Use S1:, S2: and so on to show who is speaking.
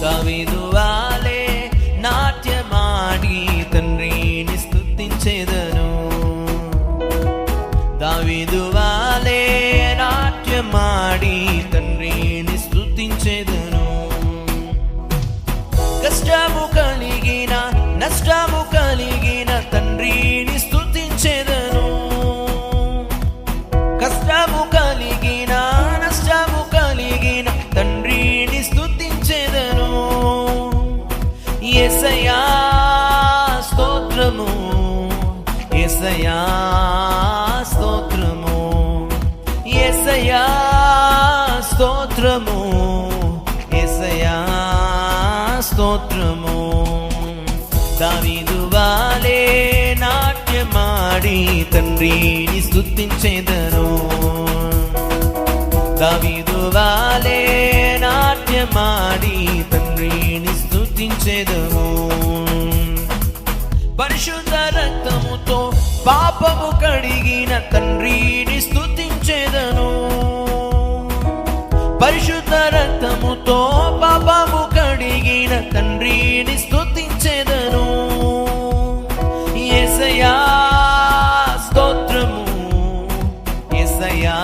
S1: కవిదువాలే నాట్యమాడి తండ్రిని స్థుతించేదను దావిదువాలే నాట్యమాడి తండ్రిని స్థుతించేదను కష్టము కలిగిన నష్టము కలిగిన తండ్రిని స్థుతించేదను కష్టము కలిగిన ఎసయా స్తోత్రము ఎసయా స్తోత్రము ఎసయా స్తోత్రము దావీదు వాలే నాట్యమాడి తండ్రిని స్తుతించేదను దావీదు వాలే నాట్యమాడి తండ్రిని స్తుతించేదను పరిశుద్ధ రక్తముతో పాపము కడిగిన తండ్రిని స్థుతించేదను పరిశుద్ధ రక్తముతో పాపము కడిగిన తండ్రిని స్థుతించేదను ఎసయా స్తోత్రము. ఎసయా